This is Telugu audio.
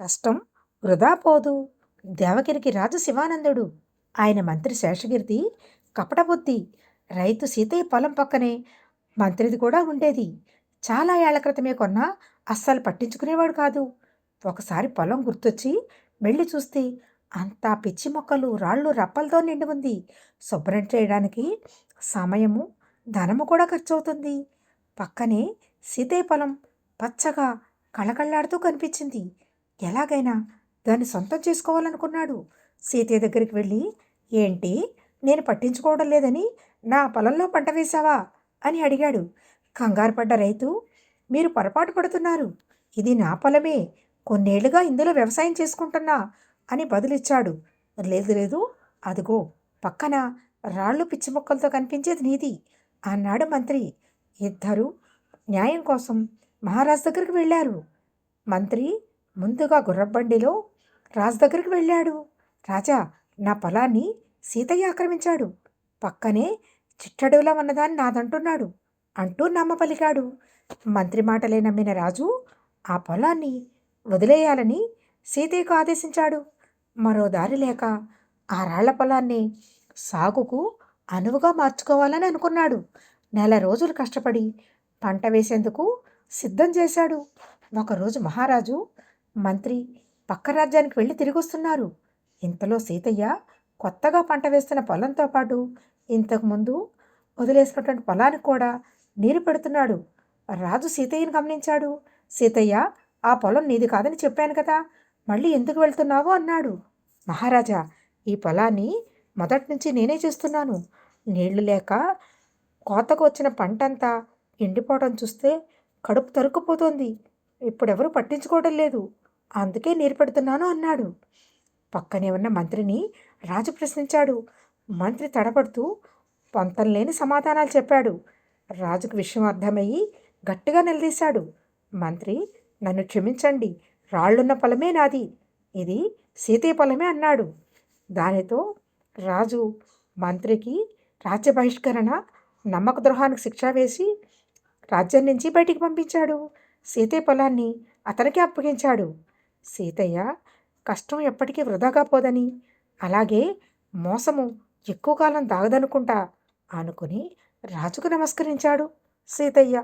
కష్టం వృధా పోదు. దేవగిరికి రాజు శివానందుడు. ఆయన మంత్రి శేషగిరిది కపటబుద్ధి. రైతు సీతయ్య పొలం పక్కనే మంత్రిది కూడా ఉండేది. చాలా ఏళ్ళ క్రితమే కొన్నా అస్సలు పట్టించుకునేవాడు కాదు. ఒకసారి పొలం గుర్తొచ్చి వెళ్ళి చూస్తే అంతా పిచ్చి మొక్కలు రాళ్ళు రప్పలతో నిండి ఉంది. శుభ్రం చేయడానికి సమయము ధనము కూడా ఖర్చు అవుతుంది పక్కనే సీతయ్య పొలం పచ్చగా కళకళ్ళాడుతూ కనిపించింది. ఎలాగైనా దాన్ని సొంతం చేసుకోవాలనుకున్నాడు. సీతయ్య దగ్గరికి వెళ్ళి ఏంటి? నేను పట్టించుకోవడం లేదని నా పొలంలో పంట వేశావా? అని అడిగాడు. కంగారు పడ్డ రైతు మీరు పొరపాటు పడుతున్నారు. ఇది నా పొలమే. కొన్నేళ్ళుగా ఇందులో వ్యవసాయం చేసుకుంటున్నా అని బదులిచ్చాడు. లేదు లేదు అదిగో పక్కన రాళ్ళు పిచ్చి మొక్కలతో కనిపించేది నీది అన్నాడు మంత్రి. ఇద్దరు న్యాయం కోసం మహారాజ్ దగ్గరికి వెళ్ళారు. మంత్రి ముందుగా గుర్రబండిలో రాజు దగ్గరికి వెళ్ళాడు. రాజా నా పొలాన్ని సీతయ్య ఆక్రమించాడు. పక్కనే చిట్టడుగులా ఉన్నదాన్ని నాదంటున్నాడు అంటూ నమ్మ పలికాడు మంత్రి మాటలే నమ్మిన రాజు ఆ పొలాన్ని వదిలేయాలని సీతయ్యకు ఆదేశించాడు. మరో దారి లేక ఆ రాళ్ళ పొలాన్ని సాగుకు అనువుగా మార్చుకోవాలని అనుకున్నాడు. నెల రోజులు కష్టపడి పంట వేసేందుకు సిద్ధం చేశాడు. ఒకరోజు మహారాజు మంత్రి పక్క రాజ్యానికి వెళ్ళి తిరిగొస్తున్నారు. ఇంతలో సీతయ్య కొత్తగా పంట వేస్తున్న పొలంతో పాటు ఇంతకుముందు వదిలేసినటువంటి పొలానికి కూడా నీరు పెడుతున్నాడు. రాజు సీతయ్యను గమనించాడు. సీతయ్య ఆ పొలం నీది కాదని చెప్పాను కదా మళ్ళీ ఎందుకు వెళ్తున్నావు? అన్నాడు. మహారాజా ఈ పొలాన్ని మొదటి నుంచి నేనే చూస్తున్నాను. నీళ్ళు లేక కోతకు వచ్చిన పంటంతా ఎండిపోవడం చూస్తే కడుపు తరుక్కుపోతోంది. ఇప్పుడెవరూ పట్టించుకోవడం లేదు. అందుకే నీరు పెడుతున్నాను అన్నాడు. పక్కనే ఉన్న మంత్రిని రాజు ప్రశ్నించాడు. మంత్రి తడబడుతూ పొంతం లేని సమాధానాలు చెప్పాడు. రాజుకు విషయం అర్థమయ్యి గట్టిగా నిలదీశాడు. మంత్రి నన్ను క్షమించండి. రాళ్ళున్న పొలమే నాది. ఇది సీతే పొలమే అన్నాడు. దానితో రాజు మంత్రికి రాజ్య బహిష్కరణ నమ్మక ద్రోహానికి శిక్ష వేసి రాజ్యం నుంచి బయటికి పంపించాడు. సీతయ్య పొలాన్ని అతనికి అప్పగించాడు. సీతయ్య కష్టం ఎప్పటికీ వృధాగా పోదని అలాగే మోసము ఎక్కువ కాలం దాగదనుకుంటా అనుకుని రాజుకు నమస్కరించాడు సీతయ్య.